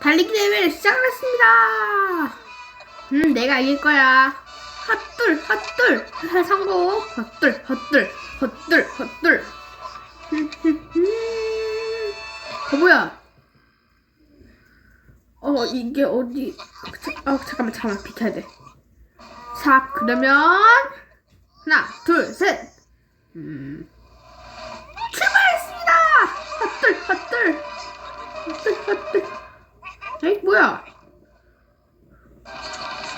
달리기 대회를 시작하겠습니다. 음, 내가 이길 거야. 헛둘, 헛둘, 성공. 헛둘, 헛둘, 헛둘, 헛둘. 어, 뭐야? 어, 이게 어디? 자, 어, 잠깐만, 잠깐만, 비켜야 돼. 자, 그러면 하나, 둘, 셋. 음. 뭐야?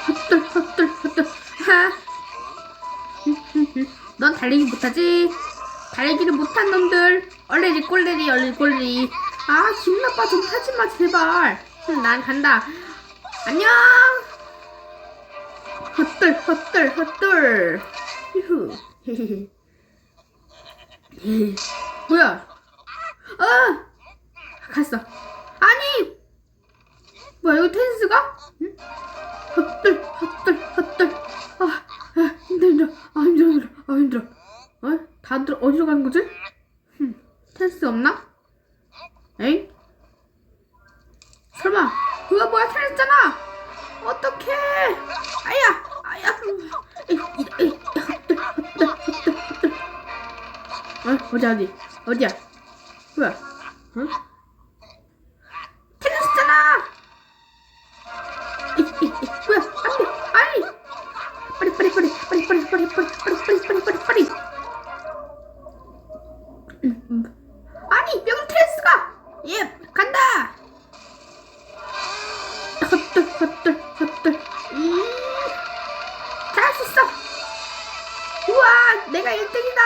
헛둘, 헛둘, 헛둘. 하. 넌 달리기 못하지? 달리기를 못한 놈들. 얼레리 꼴레리 얼레리 꼴레리. 아, 기분 나빠 좀 하지 마 제발. 응, 난 간다. 안녕. 헛들 헛들 헛들. 휴. 뭐야? 아! 갔어. 뭐야, 이거 텐스가? 응? 헛들, 헛들, 헛들. 아, 아, 힘들어, 힘들어. 아, 힘들어, 힘들어. 아, 힘들어. 어? 다들 어디로 가는 거지? 흠, 텐스 없나? 에이? 설마, 그거 뭐야, 텐스잖아! 어떡해! 아야! 아야! 에이, 헛들, 헛들, 헛들, 헛들. 어? 어디, 어디? 어디야? 뭐야? 응? 뭐야? 안 돼! 아니! 빨리, 빨리, 빨리, 빨리, 빨리, 빨리, 빨리, 빨리, 빨리, 빨리, 빨리. 아니, 테니스가! 예, 간다! 헛들, 헛들, 헛들. 음, 잘할 수 있어! 우와, 내가 1등이다!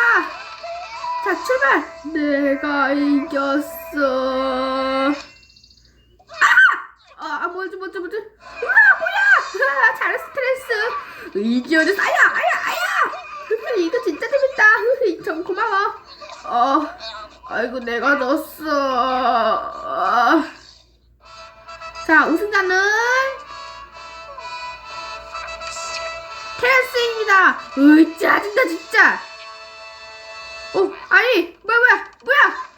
자, 출발! 내가 이겼어. 아! 아, 뭐지, 뭐지, 뭐지? 잘했어, 스트레스. 이겨냈어. 아야, 아야, 아야! 이거 진짜 재밌다. 정 고마워. 어, 아이고, 내가 졌어. 아. 자, 우승자는 테라스입니다. 으이, 짜증나, 진짜. 어, 아니, 뭐야, 뭐야, 뭐야!